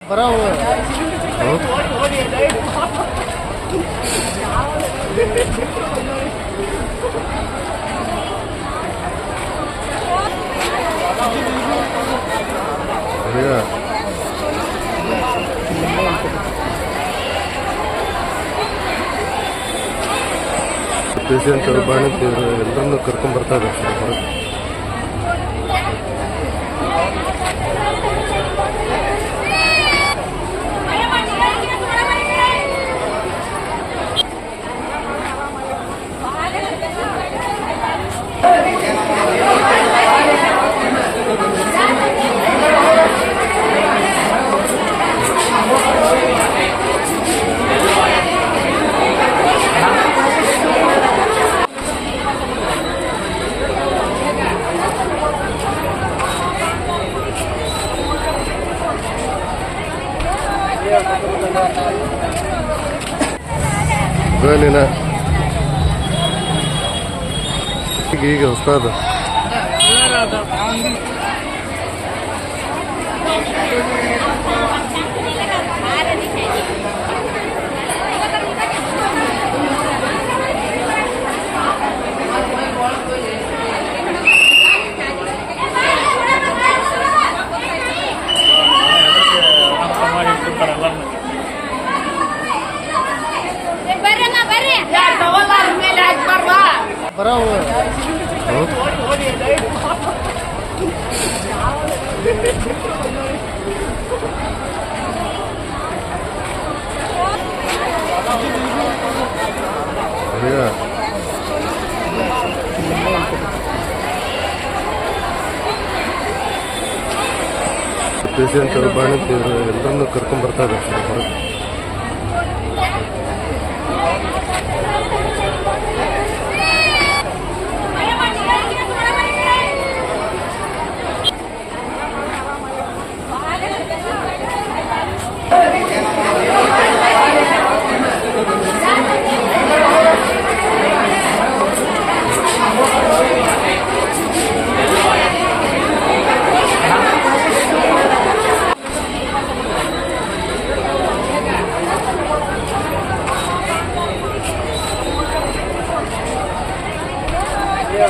ಬರೋವು patient ಬಾಣಂತಿಯರು ಎಲ್ಲರನ್ನು ಕರ್ಕೊಂಡ್ ಬರ್ತಾ ಇದ್ದಾರೆ ಬೇನಿನ ಈಗ ಈಗ ಹೊಸದ ಪೇಷಂಟ್ ಬಾಣಂತಿಯರು ಎಲ್ಲರನ್ನು ಕರ್ಕೊಂಡ್ಬರ್ತಾ ಇದ್ದಾರೆ.